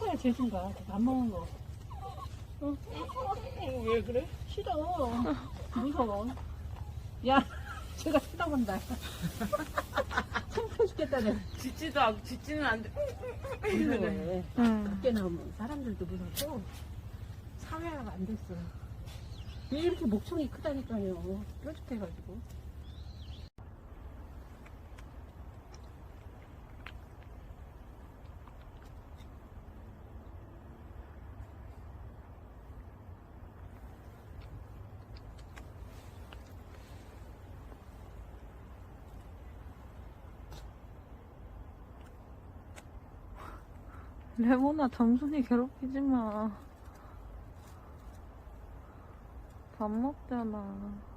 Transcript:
거야. 재준가 밥 먹은 거. 어, 왜 그래? 싫어. 무서워. 야 제가 쳐다본다. 창피해 죽겠다 내가 짖지도 않고 짖지는 않는데. 무서워해 응. 밖에 나오면 사람들도 무섭고 사회화가 안 됐어. 왜 이렇게 목청이 크다니까요. 뾰족해가지고 레몬아 점순이 괴롭히지 마. 밥 먹잖아.